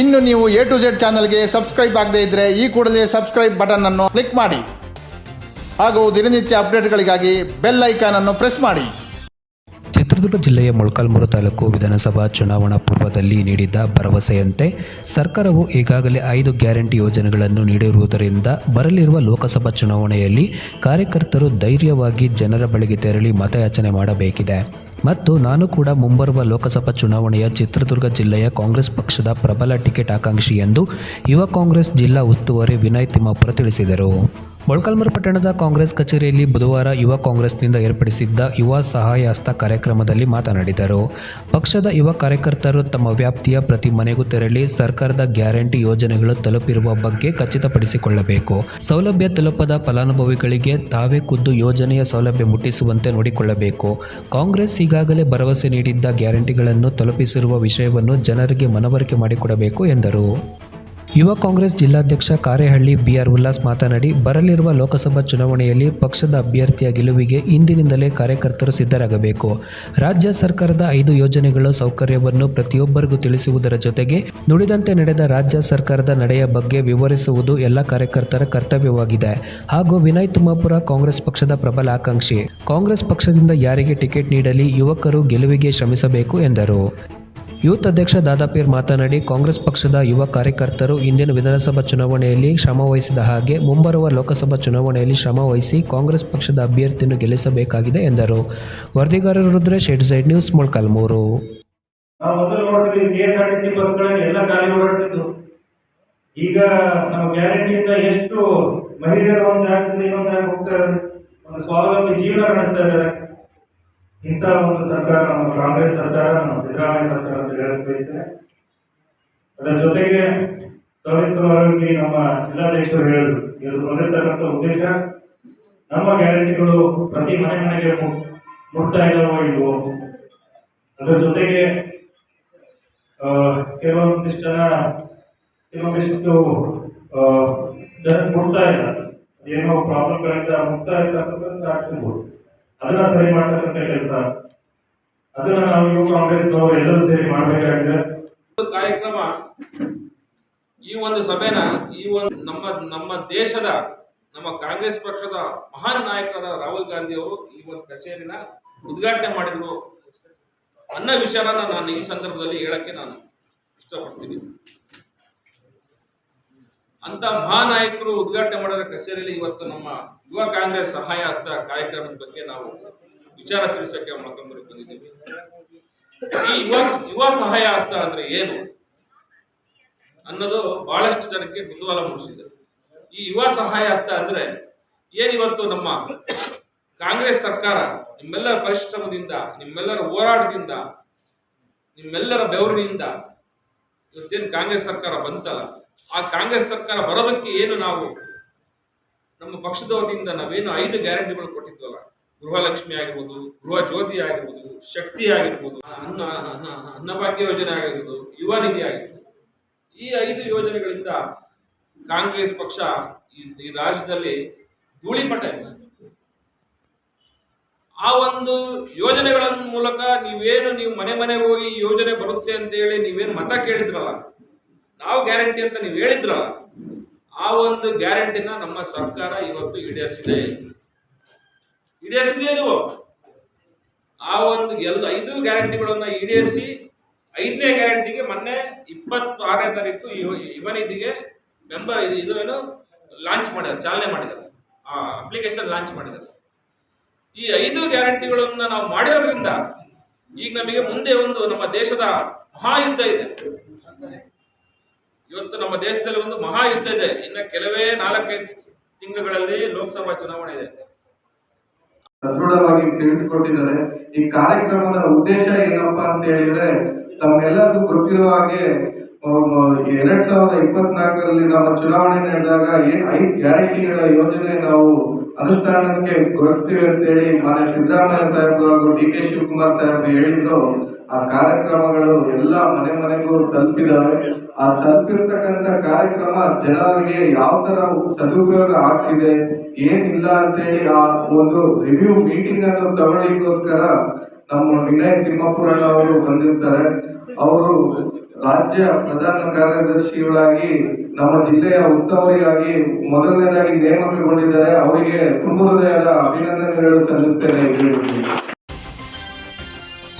ಇನ್ನು ನೀವು A to Z ಚಾನಲ್ಗೆ ಸಬ್ಸ್ಕ್ರೈಬ್ ಆಗದೇ ಇದ್ದರೆ ಈ ಕೂಡಲೇ ಸಬ್ಸ್ಕ್ರೈಬ್ ಬಟನ್ ಅನ್ನು ಕ್ಲಿಕ್ ಮಾಡಿ. ಹಾಗೂ ದಿನನಿತ್ಯ ಅಪ್ಡೇಟ್ಗಳಿಗಾಗಿ ಬೆಲ್ ಐಕಾನ್ ಅನ್ನು ಪ್ರೆಸ್ ಮಾಡಿ. ಚಿತ್ರದುರ್ಗ ಜಿಲ್ಲೆಯ ಮೊಳಕಾಲ್ಮೂರು ತಾಲೂಕು ವಿಧಾನಸಭಾ ಚುನಾವಣಾ ಪೂರ್ವದಲ್ಲಿ ನೀಡಿದ್ದ ಭರವಸೆಯಂತೆ ಸರ್ಕಾರವು ಈಗಾಗಲೇ ಐದು ಗ್ಯಾರಂಟಿ ಯೋಜನೆಗಳನ್ನು ನೀಡಿರುವುದರಿಂದ ಬರಲಿರುವ ಲೋಕಸಭಾ ಚುನಾವಣೆಯಲ್ಲಿ ಕಾರ್ಯಕರ್ತರು ಧೈರ್ಯವಾಗಿ ಜನರ ಬಳಿಗೆ ತೆರಳಿ ಮತಯಾಚನೆ ಮಾಡಬೇಕಿದೆ. ಮತ್ತು ನಾನು ಕೂಡ ಮುಂಬರುವ ಲೋಕಸಭಾ ಚುನಾವಣೆಯ ಚಿತ್ರದುರ್ಗ ಜಿಲ್ಲೆಯ ಕಾಂಗ್ರೆಸ್ ಪಕ್ಷದ ಪ್ರಬಲ ಟಿಕೆಟ್ ಆಕಾಂಕ್ಷಿ ಎಂದು ಯುವ ಕಾಂಗ್ರೆಸ್ ಜಿಲ್ಲಾ ಉಸ್ತುವಾರಿ ವಿನಯ್ ತಿಮ್ಮಾಪುರ ತಿಳಿಸಿದರು. ಮೊಳಕಾಲ್ಮೂರು ಪಟ್ಟಣದ ಕಾಂಗ್ರೆಸ್ ಕಚೇರಿಯಲ್ಲಿ ಬುಧವಾರ ಯುವ ಕಾಂಗ್ರೆಸ್ನಿಂದ ಏರ್ಪಡಿಸಿದ್ದ ಯುವ ಸಹಾಯ ಹಸ್ತ ಕಾರ್ಯಕ್ರಮದಲ್ಲಿ ಮಾತನಾಡಿದರು. ಪಕ್ಷದ ಯುವ ಕಾರ್ಯಕರ್ತರು ತಮ್ಮ ವ್ಯಾಪ್ತಿಯ ಪ್ರತಿ ಮನೆಗೂ ತೆರಳಿ ಸರ್ಕಾರದ ಗ್ಯಾರಂಟಿ ಯೋಜನೆಗಳು ತಲುಪಿರುವ ಬಗ್ಗೆ ಖಚಿತಪಡಿಸಿಕೊಳ್ಳಬೇಕು. ಸೌಲಭ್ಯ ತಲುಪದ ಫಲಾನುಭವಿಗಳಿಗೆ ತಾವೇ ಖುದ್ದು ಯೋಜನೆಯ ಸೌಲಭ್ಯ ಮುಟ್ಟಿಸುವಂತೆ ನೋಡಿಕೊಳ್ಳಬೇಕು. ಕಾಂಗ್ರೆಸ್ ಈಗಾಗಲೇ ಭರವಸೆ ನೀಡಿದ್ದ ಗ್ಯಾರಂಟಿಗಳನ್ನು ತಲುಪಿಸಿರುವ ವಿಷಯವನ್ನು ಜನರಿಗೆ ಮನವರಿಕೆ ಮಾಡಿಕೊಡಬೇಕು ಎಂದರು. ಯುವ ಕಾಂಗ್ರೆಸ್ ಜಿಲ್ಲಾಧ್ಯಕ್ಷ ಕಾರೇಹಳ್ಳಿ ಬಿಆರ್ ಉಲ್ಲಾಸ್ ಮಾತನಾಡಿ, ಬರಲಿರುವ ಲೋಕಸಭಾ ಚುನಾವಣೆಯಲ್ಲಿ ಪಕ್ಷದ ಅಭ್ಯರ್ಥಿಯ ಗೆಲುವಿಗೆ ಇಂದಿನಿಂದಲೇ ಕಾರ್ಯಕರ್ತರು ಸಿದ್ಧರಾಗಬೇಕು. ರಾಜ್ಯ ಸರ್ಕಾರದ ಐದು ಯೋಜನೆಗಳ ಸೌಕರ್ಯವನ್ನು ಪ್ರತಿಯೊಬ್ಬರಿಗೂ ತಿಳಿಸುವುದರ ಜೊತೆಗೆ ನುಡಿದಂತೆ ನಡೆದ ರಾಜ್ಯ ಸರ್ಕಾರದ ನಡೆಯ ಬಗ್ಗೆ ವಿವರಿಸುವುದು ಎಲ್ಲ ಕಾರ್ಯಕರ್ತರ ಕರ್ತವ್ಯವಾಗಿದೆ. ಹಾಗೂ ವಿನಯ್ ತುಮಾಪುರ ಕಾಂಗ್ರೆಸ್ ಪಕ್ಷದ ಪ್ರಬಲ ಆಕಾಂಕ್ಷಿ. ಕಾಂಗ್ರೆಸ್ ಪಕ್ಷದಿಂದ ಯಾರಿಗೆ ಟಿಕೆಟ್ ನೀಡಲಿ, ಯುವಕರು ಗೆಲುವಿಗೆ ಶ್ರಮಿಸಬೇಕು ಎಂದರು. ಯೂತ್ ಅಧ್ಯಕ್ಷ ದಾದಾಪೀರ್ ಮಾತನಾಡಿ, ಕಾಂಗ್ರೆಸ್ ಪಕ್ಷದ ಯುವ ಕಾರ್ಯಕರ್ತರು ಇಂದಿನ ವಿಧಾನಸಭಾ ಚುನಾವಣೆಯಲ್ಲಿ ಶ್ರಮ ವಹಿಸಿದ ಹಾಗೆ ಮುಂಬರುವ ಲೋಕಸಭಾ ಚುನಾವಣೆಯಲ್ಲಿ ಶ್ರಮ ವಹಿಸಿ ಕಾಂಗ್ರೆಸ್ ಪಕ್ಷದ ಅಭ್ಯರ್ಥಿಯನ್ನು ಗೆಲ್ಲಿಸಬೇಕಾಗಿದೆ ಎಂದರು. ವರದಿಗಾರರು Rudresh ed side news Molakalmuru. ಈಗ ನಮ್ಮ ಗ್ಯಾರಂಟಿಯಿಂದ ಎಷ್ಟು ಮಹಿಳೆಯರು ಒಂದು ಜಾಗದಿಂದ ಇನ್ನೊಂದು ಹೋಗ್ತಾರೆ ಒಂದು ಸ್ವಾವಲಂಬಿ ಜೀವನ ನಡೆಸ್ತಾ ಇದ್ದಾರೆ. ಇಂಥ ಒಂದು ಸರ್ಕಾರ, ನಮ್ಮ ಕಾಂಗ್ರೆಸ್ ಸರ್ಕಾರ, ನಮ್ಮ ಸಿದ್ದರಾಮಯ್ಯ ಸರ್ಕಾರ ಅಂತ ಹೇಳಕ್ ಬಯಸ್ತೇನೆ ಅದರ ಜೊತೆಗೆ ಸವಿಸ್ತರವಾಗಿ ನಮ್ಮ ಜಿಲ್ಲಾಧ್ಯಕ್ಷರು ಹೇಳಿದ್ರು. ಇದು ಬಂದಿರತಕ್ಕಂಥ ಉದ್ದೇಶ, ನಮ್ಮ ಗ್ಯಾರಂಟಿಗಳು ಪ್ರತಿ ಮನೆ ಮನೆಗೆ ಮುಟ್ತಾ ಇದಾವೋ ಇಲ್ವೋ? ಅದರ ಜೊತೆಗೆ ಕೆಲವೊಂದಿಷ್ಟು ಜನ ಕೆಲವೊಂದಿಷ್ಟು ಜನ ಮುಟ್ತಾ ಇಲ್ಲ ಏನೋ ಪ್ರಾಬ್ಲಮ್ಗಳಿಂದ ಮುಕ್ತಾ ಅಂತ ಆಗ್ತಿರ್ಬೋದು ಅದನ್ನ ಸರಿ ಮಾಡ್ತಕ್ಕಂಥ ಕೆಲಸ. ಅದನ್ನ ನಾವು ಯುವ ಕಾಂಗ್ರೆಸ್ನವರು ಎಲ್ಲರೂ ಸೇರಿ ಮಾಡಬೇಕಾಗಿದೆ. ಕಾರ್ಯಕ್ರಮ, ಈ ಒಂದು ಸಭೆನ, ಈ ಒಂದು ನಮ್ಮ ನಮ್ಮ ದೇಶದ, ನಮ್ಮ ಕಾಂಗ್ರೆಸ್ ಪಕ್ಷದ ಮಹಾನ್ ನಾಯಕರಾದ ರಾಹುಲ್ ಗಾಂಧಿ ಅವರು ಈ ಒಂದು ಕಚೇರಿನ ಉದ್ಘಾಟನೆ ಮಾಡಿದ್ರು. ಅನ್ನೋ ವಿಚಾರನ ನಾನು ಈ ಸಂದರ್ಭದಲ್ಲಿ ಹೇಳಕ್ಕೆ ನಾನು ಇಷ್ಟಪಡ್ತೀನಿ. ಅಂತ ಮಹಾನಾಯಕರು ಉದ್ಘಾಟನೆ ಮಾಡಿದ ಕಚೇರಿಯಲ್ಲಿ ಇವತ್ತು ನಮ್ಮ ಯುವ ಕಾಂಗ್ರೆಸ್ ಸಹಾಯ ಹಸ್ತ ಕಾರ್ಯಕ್ರಮದ ಬಗ್ಗೆ ನಾವು ವಿಚಾರ ತಿಳಿಸಕ್ಕೆ ಮೊಳಕಂಬರಿ ಬಂದಿದ್ದೀವಿ. ಈ ಯುವ ಯುವ ಸಹಾಯ ಹಸ್ತ ಅಂದ್ರೆ ಏನು ಅನ್ನೋದು ಬಹಳಷ್ಟು ಜನಕ್ಕೆ ಕುತೂಹಲ ಮೂಡಿಸಿದೆ. ಈ ಯುವ ಸಹಾಯ ಹಸ್ತ ಅಂದ್ರೆ ಏನಿವತ್ತು ನಮ್ಮ ಕಾಂಗ್ರೆಸ್ ಸರ್ಕಾರ ನಿಮ್ಮೆಲ್ಲರ ಪರಿಶ್ರಮದಿಂದ, ನಿಮ್ಮೆಲ್ಲರ ಹೋರಾಟದಿಂದ, ನಿಮ್ಮೆಲ್ಲರ ಬೆವರಿನಿಂದ ಇವತ್ತೇನು ಕಾಂಗ್ರೆಸ್ ಸರ್ಕಾರ ಬಂತಲ್ಲ ಆ ಕಾಂಗ್ರೆಸ್ ಸರ್ಕಾರ ಬರೋದಕ್ಕೆ ಏನು ನಾವು ನಮ್ಮ ಪಕ್ಷದ ವತಿಯಿಂದ ನಾವೇನು ಐದು ಗ್ಯಾರಂಟಿಗಳು ಕೊಟ್ಟಿದ್ವಲ್ಲ ಗೃಹಲಕ್ಷ್ಮಿ ಆಗಿರ್ಬೋದು, ಗೃಹ ಜ್ಯೋತಿ ಆಗಿರ್ಬೋದು, ಶಕ್ತಿ ಆಗಿರ್ಬೋದು, ಅನ್ನ ಅನ್ನ ಅನ್ನಭಾಗ್ಯ ಯೋಜನೆ ಆಗಿರ್ಬೋದು, ಯುವ ನಿಧಿ ಆಗಿರ್ಬೋದು ಈ ಐದು ಯೋಜನೆಗಳಿಂದ ಕಾಂಗ್ರೆಸ್ ಪಕ್ಷ ಈ ರಾಜ್ಯದಲ್ಲಿ ಧೂಳಿಪಟ್ಟ. ಆ ಒಂದು ಯೋಜನೆಗಳ ಮೂಲಕ ನೀವೇನು ನೀವು ಮನೆ ಮನೆಗೆ ಹೋಗಿ ಯೋಜನೆ ಬರುತ್ತೆ ಅಂತ ಹೇಳಿ ನೀವೇನು ಮತ ಕೇಳಿದ್ರಲ್ಲ ನಾವು ಗ್ಯಾರಂಟಿ ಅಂತ ನೀವು ಹೇಳಿದ್ರ, ಆ ಒಂದು ಗ್ಯಾರಂಟಿನ ನಮ್ಮ ಸರ್ಕಾರ ಇವತ್ತು ಈಡೇರಿಸಿದೆ. ಈಡೇರಿಸಿದೆ ಇಲ್ವೋ? ಆ ಒಂದು ಎಲ್ಲ ಐದು ಗ್ಯಾರಂಟಿಗಳನ್ನು ಈಡೇರಿಸಿ, ಐದನೇ ಗ್ಯಾರಂಟಿಗೆ ಮೊನ್ನೆ ಇಪ್ಪತ್ತಾರನೇ ತಾರೀಕು ಯುವ ಯುವ ನಿಧಿಗೆ ಮೆಂಬರ್ ಇದು ಏನು ಲಾಂಚ್ ಮಾಡಿದ್ದಾರೆ, ಚಾಲನೆ ಮಾಡಿದ್ದಾರೆ. ಆ ಅಪ್ಲಿಕೇಶನ್ ಲಾಂಚ್ ಮಾಡಿದ್ದಾರೆ. ಈ ಐದು ಗ್ಯಾರಂಟಿಗಳನ್ನು ನಾವು ಮಾಡಿರೋದ್ರಿಂದ, ಈಗ ನಮಗೆ ಮುಂದೆ ಒಂದು ನಮ್ಮ ದೇಶದ ಮಹಾಯುದ್ಧ ಇದೆ. ಇವತ್ತು ನಮ್ಮ ದೇಶದಲ್ಲಿ ಒಂದು ಮಹಾಯುದ್ಧ ಇದೆ. ಇನ್ನು ಕೆಲವೇ ನಾಲ್ಕೈದು ತಿಂಗಳುಗಳಲ್ಲಿ ಲೋಕಸಭಾ ಚುನಾವಣೆ ಇದೆ. ಸದೃಢವಾಗಿ ತಿಳಿಸಿಕೊಟ್ಟಿದ್ದಾರೆ. ಈ ಕಾರ್ಯಕ್ರಮದ ಉದ್ದೇಶ ಏನಪ್ಪಾ ಅಂತ ಹೇಳಿದ್ರೆ, ತಮ್ಮೆಲ್ಲರಿಗೂ ಗೊತ್ತಿರುವ ಹಾಗೆ ಎರಡ್ ಸಾವಿರದ ಇಪ್ಪತ್ನಾಲ್ಕರಲ್ಲಿ ನಾವು ಚುನಾವಣೆ ನಡೆದಾಗ ಏನ್ ಐದು ಗ್ಯಾರಂಟಿಗಳ ಯೋಜನೆ ನಾವು ಅನುಷ್ಠಾನಕ್ಕೆ ಗೊಳಿಸ್ತೀವಿ ಅಂತೇಳಿ ಮಾನ್ಯ ಸಿದ್ದರಾಮಯ್ಯ ಸಾಹೇಬ್ ಹಾಗೂ ಡಿ ಕೆ ಶಿವಕುಮಾರ್ ಸಾಹೇಬ್ ಹೇಳಿದ್ರು. ಆ ಕಾರ್ಯಕ್ರಮಗಳು ಎಲ್ಲ ಮನೆ ಮನೆಗೂ ತಲುಪಿದಾವೆ. ಆ ತಲುಪಿರ್ತಕ್ಕಂಥ ಕಾರ್ಯಕ್ರಮ ಜನರಿಗೆ ಯಾವ ತರ ಸದುಪಯೋಗ ಆಗ್ತಿದೆ, ಏನಿಲ್ಲ ಅಂತೇಳಿ ಆ ಒಂದು ರಿವ್ಯೂ ಮೀಟಿಂಗ್ ಅನ್ನು ತಗೊಳ್ಳಿಕ್ಕೋಸ್ಕರ ನಮ್ಮ ವಿನಯ್ ತಿಮ್ಮಪುರಣ್ಣ ಅವರು ಬಂದಿರ್ತಾರೆ. ಅವರು ರಾಜ್ಯ ಪ್ರಧಾನ ಕಾರ್ಯದರ್ಶಿಗಳಾಗಿ, ನಮ್ಮ ಜಿಲ್ಲೆಯ ಉಸ್ತುವಾರಿಯಾಗಿ ಮೊದಲನೇದಾಗಿ ನೇಮಕಗೊಂಡಿದ್ದಾರೆ. ಅವರಿಗೆ ತುಂಬ ಹೃದಯದ ಅಭಿನಂದನೆಗಳು ಸಲ್ಲಿಸ್ತೇನೆ.